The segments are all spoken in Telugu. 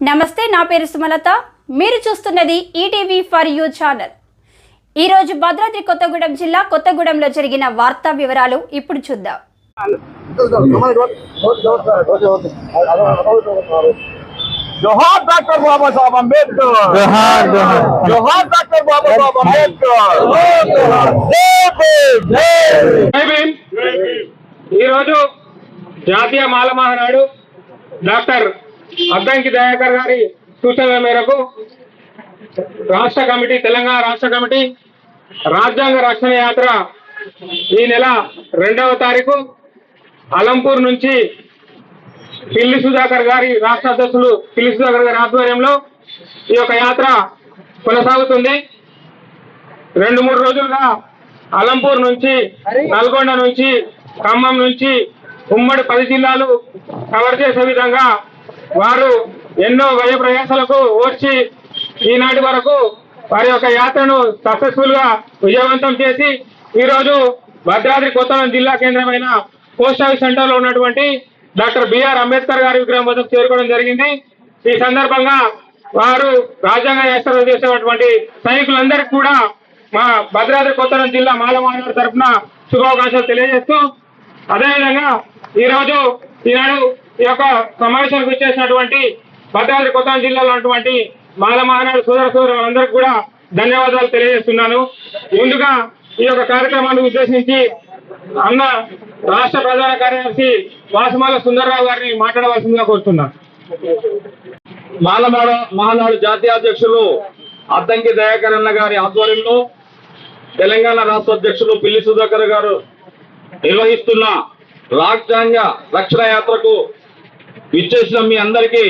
నమస్తే నా పేరు సుమలత. మీరు చూస్తున్నది ఈటీవీ ఫర్ యూ ఛానల్. ఈరోజు భద్రాద్రి కొత్తగూడెం జిల్లా కొత్తగూడెంలో జరిగిన వార్తా వివరాలు ఇప్పుడు చూద్దాం. జోహార్ డాక్టర్ బాబాసాహెబ్ అంబేద్కర్. జోహార్ జోహార్. జోహార్ డాక్టర్ అంబేద్కర్. ఈరోజు జాతీయ మాలమహానాడు డాక్టర్ అద్దంకి దయాకర్ గారి సూచనల మేరకు రాష్ట్ర కమిటీ తెలంగాణ రాష్ట్ర కమిటీ రాజ్యాంగ రక్షణ యాత్ర ఈ నెల రెండవ తారీఖు అలంపూర్ నుంచి పిల్లి సుధాకర్ గారి రాష్ట్ర అధ్యక్షులు పిల్లి సుధాకర్ గారి ఆధ్వర్యంలో ఈ యొక్క యాత్ర కొనసాగుతుంది. రెండు మూడు రోజులుగా అలంపూర్ నుంచి నల్గొండ నుంచి ఖమ్మం నుంచి ఉమ్మడి పది జిల్లాలు కవర్ చేసే విధంగా వారు ఎన్నో వ్యయ ప్రయాసాలకు ఓర్చి ఈనాటి వరకు వారి యొక్క యాత్రను సక్సెస్ఫుల్గా విజయవంతం చేసి ఈరోజు భద్రాద్రి కొత్తగూడెం జిల్లా కేంద్రమైన పోస్ట్ ఆఫీస్ సెంటర్లో ఉన్నటువంటి డాక్టర్ బిఆర్ అంబేద్కర్ గారి విగ్రహం వద్దకు చేరుకోవడం జరిగింది. ఈ సందర్భంగా వారు రాజ్యాంగ యాత్ర చేసేటువంటి సైనికులందరికీ కూడా మా భద్రాద్రి కొత్తగూడెం జిల్లా మాలమానవ తరఫున శుభాకాంక్షలు తెలియజేస్తూ అదేవిధంగా ఈ రోజు ఈనాడు ఈ యొక్క సమావేశానికి వచ్చేసినటువంటి భద్రాద్రి కొత్తగూడెం జిల్లాలో ఉన్నటువంటి మాలమానాడు సోదర సోదరులందరికీ కూడా ధన్యవాదాలు తెలియజేస్తున్నాను. ముందుగా ఈ యొక్క కార్యక్రమాన్ని ఉద్దేశించి అన్న రాష్ట్ర ప్రధాన కార్యదర్శి వాసమాల సుందరరావు గారిని మాట్లాడవలసిందిగా కోరుతున్నాను మాలమాడ మహానాడు జాతీయ అధ్యక్షులు అద్దంకి దయాకర్ అన్న గారి ఆధ్వర్యంలో తెలంగాణ రాష్ట్ర అధ్యక్షులు పిల్లి సుధాకర్ గారు నిర్వహిస్తున్న రాజ్యాంగ రక్షణ యాత్రకు ఇచ్చేసిన మీ అందరికీ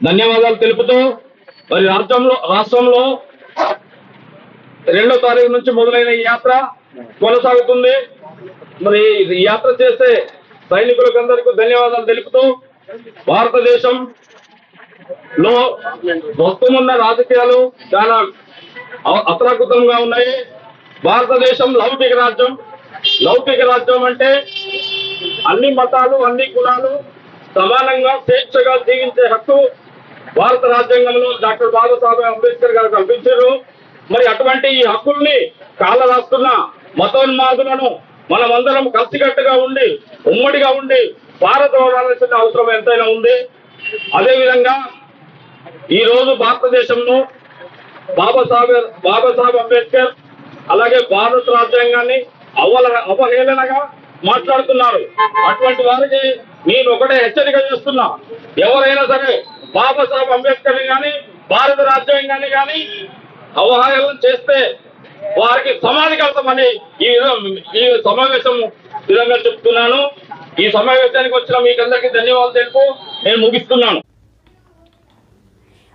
ధన్యవాదాలు తెలుపుతూ మరి రాష్ట్రంలో రాష్ట్రంలో రెండో తారీఖు నుంచి మొదలైన ఈ యాత్ర కొనసాగుతుంది. మరి ఈ యాత్ర చేసే సైనికులకు అందరికీ ధన్యవాదాలు తెలుపుతూ భారతదేశం లో వస్తున్న రాజకీయాలు చాలా అత్రాకృతంగా ఉన్నాయి. భారతదేశం లౌకిక రాజ్యం. లౌకిక రాజ్యం అంటే అన్ని మతాలు అన్ని కులాలు సమానంగా స్వేచ్ఛగా జీవించే హక్కు భారత రాజ్యాంగంలో డాక్టర్ బాబాసాహెబ్ అంబేద్కర్ గారు కల్పించారు. మరి అటువంటి ఈ హక్కుల్ని కాలరాస్తున్న మతోన్మాదులను మనమందరం కలిసికట్టుగా ఉండి ఉమ్మడిగా ఉండి భారత ఓడాల్సిన అవసరం ఎంతైనా ఉంది. అదేవిధంగా ఈ రోజు భారతదేశంలో బాబాసాహెబ్ బాబాసాహెబ్ అంబేద్కర్ అలాగే భారత రాజ్యాంగాన్ని అవల అవహేళనగా మాట్లాడుతున్నారు. అటువంటి వారికి నేను ఒకటే హెచ్చరిక చేస్తున్నా. ఎవరైనా సరే బాబాసాహెబ్ అంబేద్కర్ కానీ భారత రాజ్యాంగాన్ని కానీ అవహేళన చేస్తే వారికి సమాధి కలుతామని ఈ విధం- ఈ సమావేశం విధంగా చెప్తున్నాను. ఈ సమావేశానికి వచ్చిన మీకందరికీ ధన్యవాదాలు తెలుపు. నేను ముగిస్తున్నాను.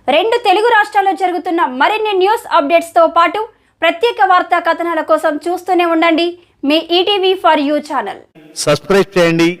రెండు తెలుగు రాష్ట్రాల్లో జరుగుతున్న మరిన్ని న్యూస్ అప్డేట్స్తో పాటు ప్రత్యేక వార్తా కథనాల కోసం చూస్తూనే ఉండండి. మీ ETV for you channel. Subscribe చేయండి.